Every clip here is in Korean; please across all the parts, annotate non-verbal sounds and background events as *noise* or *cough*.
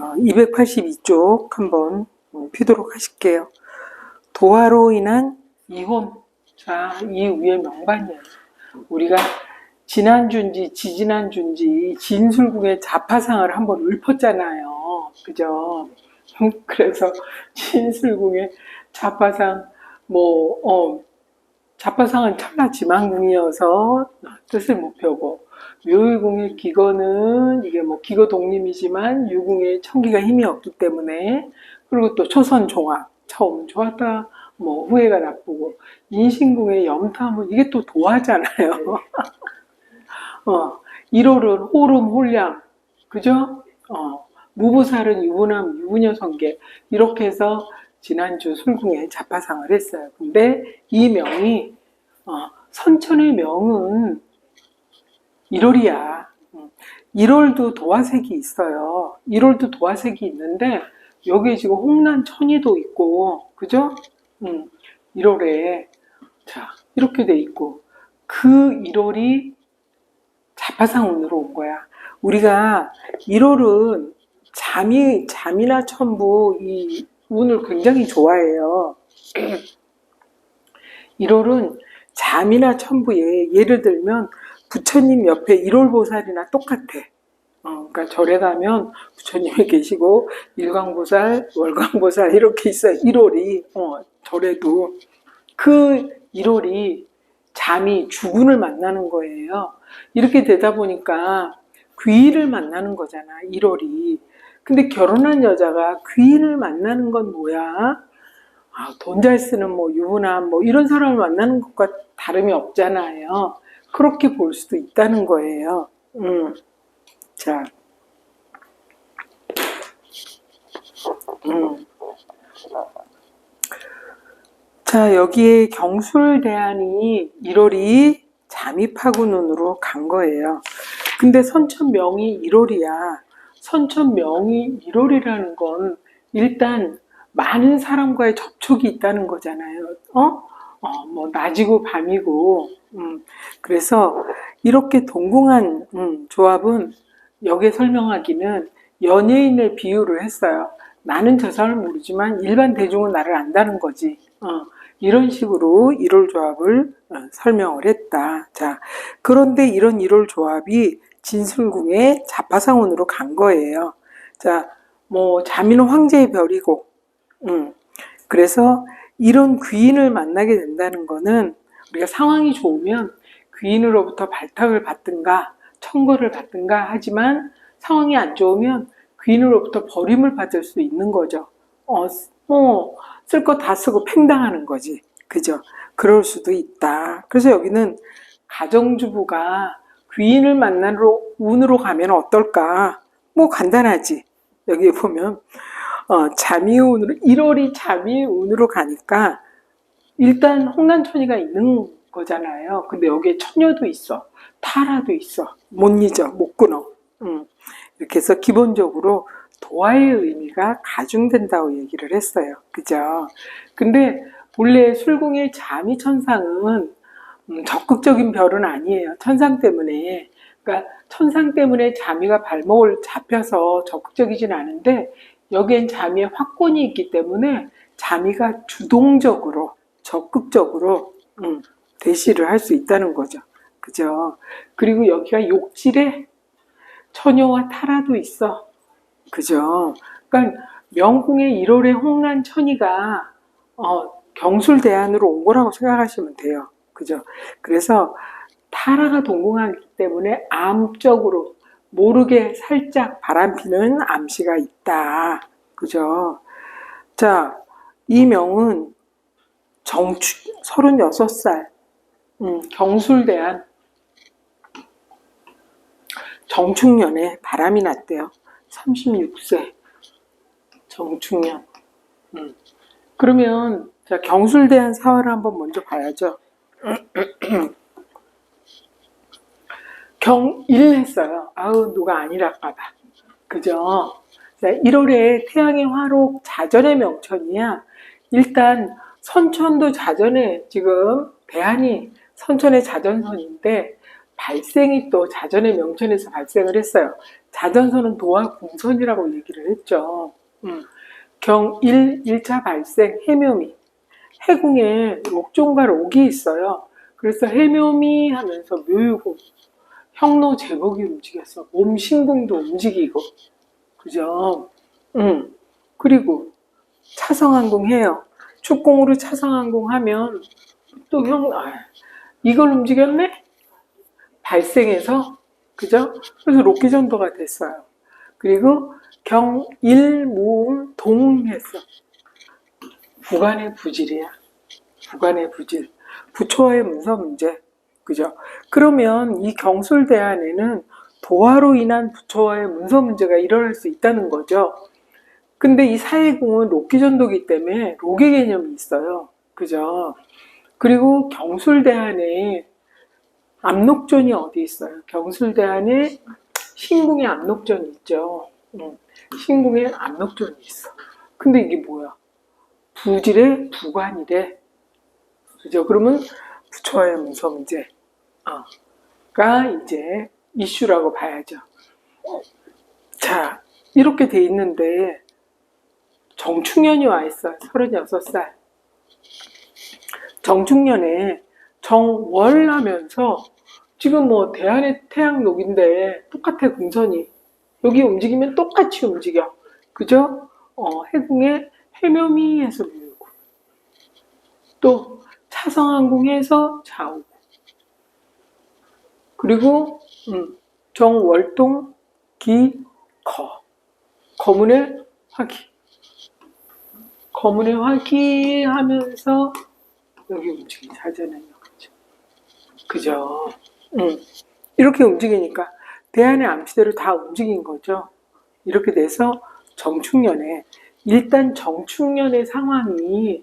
어, 282쪽 한번 음, 피도록 하실게요. 도화로 인한 이혼. 자, 이 위에 명반이에요. 우리가 지난주인지 지지난주인지 진술궁의 자파상을 한번 읊었잖아요. 그죠? *laughs* 그래서 진술궁의 자파상, 뭐, 어, 자파상은 천하 지망궁이어서 뜻을 못 펴고, 묘의궁의 기거는 이게 뭐 기거 독립이지만 유궁의 청기가 힘이 없기 때문에, 그리고 또 초선 종합, 처음 좋았다, 뭐 후회가 나쁘고, 인신궁의 염탐은 이게 또 도화잖아요. *laughs* 어, 1월은 호름, 홀량, 그죠? 어, 무부살은 유부남, 유부녀 성계. 이렇게 해서 지난주 술궁에 자파상을 했어요. 근데 이 명이, 어, 선천의 명은 1월이야. 1월도 도화색이 있어요. 1월도 도화색이 있는데, 여기 지금 홍난 천이도 있고, 그죠? 음, 1월에, 자, 이렇게 돼 있고, 그 1월이 자파상운으로 온 거야. 우리가 1월은 잠이, 잠이나 천부 이 운을 굉장히 좋아해요. *clears throat* 1월은 잠이나 천부에 예를 들면 부처님 옆에 1월 보살이나 똑같아. 어, 그러니까 절에 가면 부처님이 계시고 일광보살, 월광보살 이렇게 있어요. 1월이 어, 절에도 그 1월이 잠이 주군을 만나는 거예요. 이렇게 되다 보니까 귀인을 만나는 거잖아, 1월이. 근데 결혼한 여자가 귀인을 만나는 건 뭐야? 아, 돈 잘 쓰는 뭐 유부남 뭐 이런 사람을 만나는 것과 다름이 없잖아요. 그렇게 볼 수도 있다는 거예요. 음. 자. 음. 자, 여기에 경술 대안이 1월이 잠입하고 눈으로 간 거예요. 근데 선천명이 1월이야. 선천명이 1월이라는 건 일단 많은 사람과의 접촉이 있다는 거잖아요. 어? 어, 뭐, 낮이고 밤이고. 음, 그래서 이렇게 동공한 음, 조합은 여기에 설명하기는 연예인을 비유를 했어요. 나는 저 사람을 모르지만 일반 대중은 나를 안다는 거지. 어, 이런 식으로 1월 조합을 어, 설명을 했다. 자, 그런데 이런 1월 조합이 진술궁의 자파상운으로 간 거예요. 자, 뭐 자민은 황제의 별이고, 음, 그래서 이런 귀인을 만나게 된다는 거는 우리가 상황이 좋으면 귀인으로부터 발탁을 받든가 청거를 받든가 하지만 상황이 안 좋으면 귀인으로부터 버림을 받을 수 있는 거죠. 어, 뭐, 쓸거 다 쓰고 팽당하는 거지. 그죠? 그럴 수도 있다. 그래서 여기는 가정주부가 귀인을 만나러 운으로 가면 어떨까? 뭐 간단하지. 여기 보면 어, 잠이 운으로 1월이 잠이 운으로 가니까 일단 홍난천이가 있는 거잖아요. 근데 여기에 처녀도 있어. 타라도 있어. 못 잊어. 못 끊어. 음. 이렇게 해서 기본적으로 도화의 의미가 가중된다고 얘기를 했어요. 그죠? 근데 본래 술궁의 자미 천상은 음, 적극적인 별은 아니에요. 천상 때문에. 그러니까 천상 때문에 자미가 발목을 잡혀서 적극적이진 않은데 여기엔 자미의 확권이 있기 때문에 자미가 주동적으로 적극적으로 음, 대시를 할 수 있다는 거죠. 그죠? 그리고 여기가 욕질에 처녀와 타라도 있어. 그죠? 그러니까 명궁의 1월의 홍란 천이가 어, 경술 대안으로 온 거라고 생각하시면 돼요. 그죠? 그래서 타라가 동공하기 때문에 암적으로 모르게 살짝 바람피는 암시가 있다. 그죠? 자, 이 명은 정축 36살 음, 경술대안 정축년에 바람이 났대요. 36세 정축년. 음. 그러면 자 경술대한 사화를 한번 먼저 봐야죠. *clears throat* 경일 했어요. 아우 누가 아니랄까봐. 그죠? 자, 1월에 태양의 화록 자전의 명천이야. 일단 선천도 자전에 지금 대안이 선천의 자전선인데 발생이 또 자전의 명천에서 발생을 했어요. 자전선은 도화 공선이라고 얘기를 했죠. 음. 경 1, 1차 발생 해묘미. 해궁에 록종과 록이 있어요. 그래서 해묘미 하면서 묘유고 형로 제복이 움직였어. 몸 신궁도 움직이고. 그죠? 음. 그리고 차성항공 해요. 축공으로 차성항공 하면 또 형, 아, 이걸 움직였네? 발생해서, 그죠? 그래서 록기전도가 됐어요. 그리고 경일무 동했어. 부관의 부질이야. 부관의 부질. 부처와의 문서 문제. 그죠? 그러면 이 경술대안에는 도화로 인한 부처와의 문서 문제가 일어날 수 있다는 거죠. 근데 이 사회궁은 록기전도기 때문에 록의 개념이 있어요. 그죠? 그리고 경술대 안에 압록존이 어디 있어요? 경술대 안에 신궁에 압록존이 있죠. 음, 신궁에 압록존이 있어. 근데 이게 뭐야? 부질의 부관이래. 그죠? 그러면 부처의 문서 문제가 이제 이슈라고 봐야죠. 자, 이렇게 돼 있는데 정충년이 와 있어요. 36살. 정충년에 정월 하면서 지금 뭐 대한의 태양록인데 똑같아 궁선이 여기 움직이면 똑같이 움직여 그죠? 어, 해궁에 해묘미에서 밀고 또 차성항공에서 좌우고 그리고 음, 정월동 기거 거문의 화기 거문의 화기 하면서 여기 움직이는 사전은요 그죠? 그죠? 음, 이렇게 움직이니까 대안의 암시대로 다 움직인 거죠. 이렇게 돼서 정충년에 일단 정충년의 상황이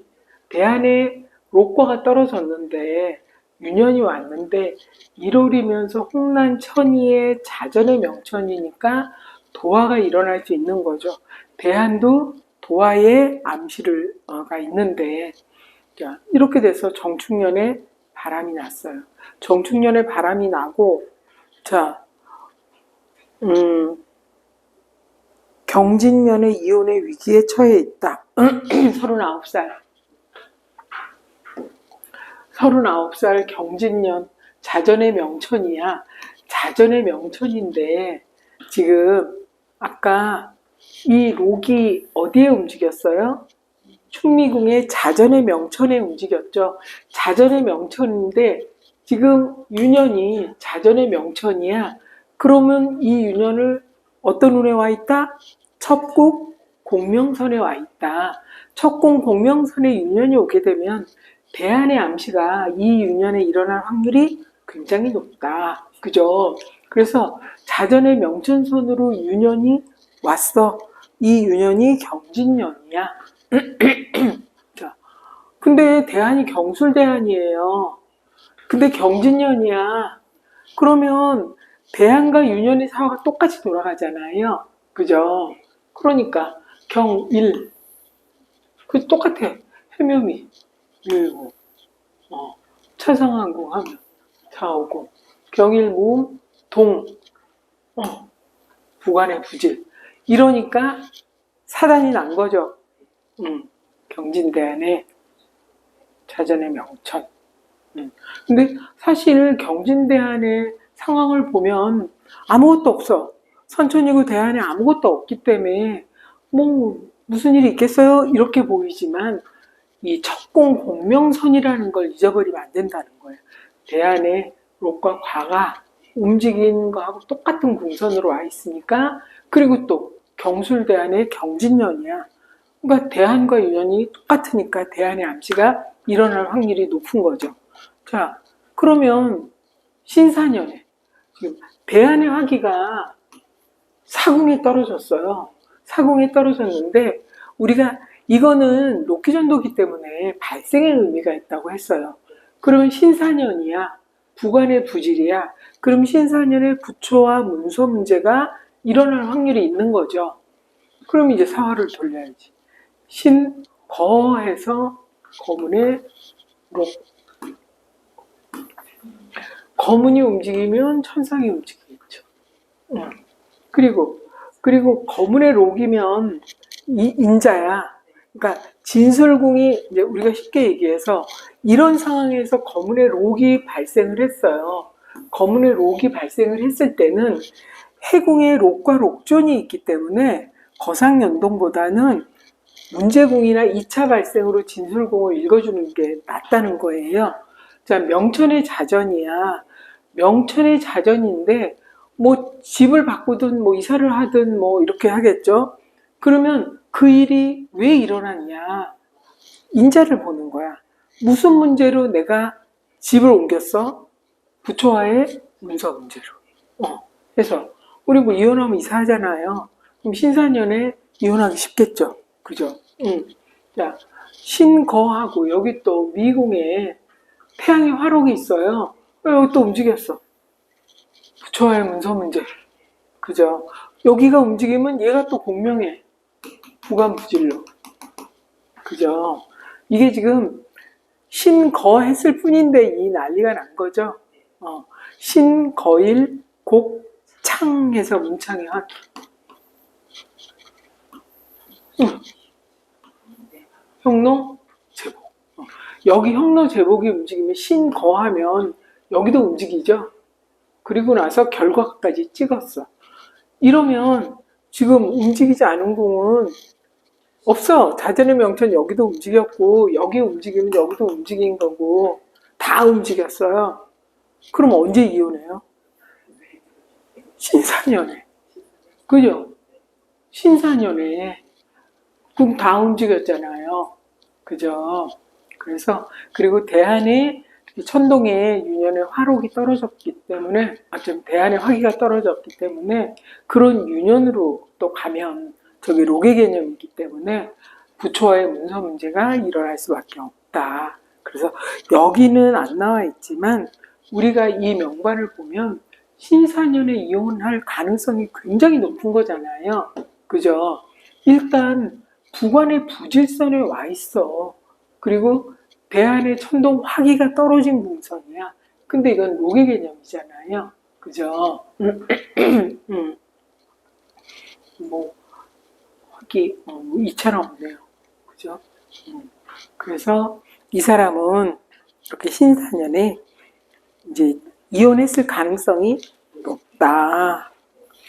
대안의 록과가 떨어졌는데 유년이 왔는데 1월이면서 홍난 천이의 자전의 명천이니까 도화가 일어날 수 있는 거죠. 대안도 도화의 암시가 있는데 자, 이렇게 돼서 정충년에 바람이 났어요. 정충년에 바람이 나고 자, 음, 경진년의 이혼의 위기에 처해 있다. *clears throat* 39살. 39살 경진년 자전의 명천이야. 자전의 명천인데 지금 아까 이 록이 어디에 움직였어요? 충미궁의 자전의 명천에 움직였죠. 자전의 명천인데 지금 유년이 자전의 명천이야. 그러면 이 유년을 어떤 운에 와 있다? 첩국 공명선에 와 있다. 첩공 공명선에 유년이 오게 되면 대안의 암시가 이 유년에 일어날 확률이 굉장히 높다. 그죠? 그래서 자전의 명천선으로 유년이 왔어. 이 유년이 경진년이야. *clears throat* 자, 근데 대안이 경술대안이에요. 근데 경진년이야. 그러면 대안과 유년의 사화가 똑같이 돌아가잖아요. 그죠? 그러니까 경일 그 똑같아. 해묘미 밀고 어, 차상항공 하면 좌우고 경일무 동 어, 부관의 부질 이러니까 사단이 난 거죠. 음, 경진대안의 자전의 명천. 음. 근데 사실 경진대안의 상황을 보면 아무것도 없어. 선천이고 대안에 아무것도 없기 때문에 뭐 무슨 일이 있겠어요? 이렇게 보이지만 이 척공 공명선이라는 걸 잊어버리면 안 된다는 거예요. 대안에 록과 과가 움직이는 거하고 똑같은 궁선으로 와 있으니까 그리고 또 경술대안의 경진년이야. 그러니까 대안과 유년이 똑같으니까 대안의 암시가 일어날 확률이 높은 거죠. 자, 그러면 신사년에 지금 대안의 화기가 사궁에 떨어졌어요. 사궁에 떨어졌는데 우리가 이거는 로키전도기 때문에 발생의 의미가 있다고 했어요. 그러면 신사년이야. 부관의 부질이야. 그럼 신사년의 부초와 문서 문제가 일어날 확률이 있는 거죠. 그럼 이제 사화를 돌려야지. 신, 거 해서 거문의 록. 거문이 움직이면 천상이 움직이겠죠. 응. 그리고 그리고 거문의 록이면 이 인자야. 그러니까 진술궁이 이제 우리가 쉽게 얘기해서 이런 상황에서 거문의 록이 발생을 했어요. 거문의 록이 발생을 했을 때는 해궁의 록과 록존이 있기 때문에 거상 연동보다는 문제궁이나 2차 발생으로 진술궁을 읽어주는 게 낫다는 거예요. 자, 명천의 자전이야. 명천의 자전인데, 뭐, 집을 바꾸든, 뭐, 이사를 하든, 뭐, 이렇게 하겠죠? 그러면 그 일이 왜 일어났냐? 인자를 보는 거야. 무슨 문제로 내가 집을 옮겼어? 부처와의 문서 문제로. 어, 그래서, 우리 뭐 이혼하면 이사하잖아요. 그럼 신사년에 이혼하기 쉽겠죠? 그죠? 응. 자, 신거하고 여기 또 미궁에 태양의 화록이 있어요. 어, 여기 또 움직였어. 부처와의 문서 문제. 그죠? 여기가 움직이면 얘가 또 공명해. 부관부질로. 그죠? 이게 지금 신거 했을 뿐인데 이 난리가 난 거죠. 어, 신거일 곡 창해서 문창의 한. 응. 형노 제복. 어, 여기 형노 제복이 움직이면 신거하면 여기도 움직이죠. 그리고 나서 결과까지 찍었어. 이러면 지금 움직이지 않은 공은 없어. 자전의 명천 여기도 움직였고 여기 움직이면 여기도 움직인 거고 다 움직였어요. 그럼 언제 이혼해요? 신사년에. 그죠? 신사년에. 그럼 다 움직였잖아요. 그죠? 그래서 그리고 대한의 천동의 유년의 화록이 떨어졌기 때문에 아좀 대한의 화기가 떨어졌기 때문에 그런 유년으로 또 가면 저기 록의 개념이기 때문에 부처와의 문서 문제가 일어날 수밖에 없다. 그래서 여기는 안 나와 있지만 우리가 이 명반을 보면 신사년에 이혼할 가능성이 굉장히 높은 거잖아요. 그죠? 일단 부관의 부질선에 와 있어. 그리고 대안의 천동 화기가 떨어진 문선이야. 근데 이건 록의 개념이잖아요. 그죠? *clears throat* 음. 뭐, 화기, 어, 뭐 이처럼 없네요. 그죠? 음. 그래서 이 사람은 이렇게 신사년에 이제 이혼했을 가능성이 높다.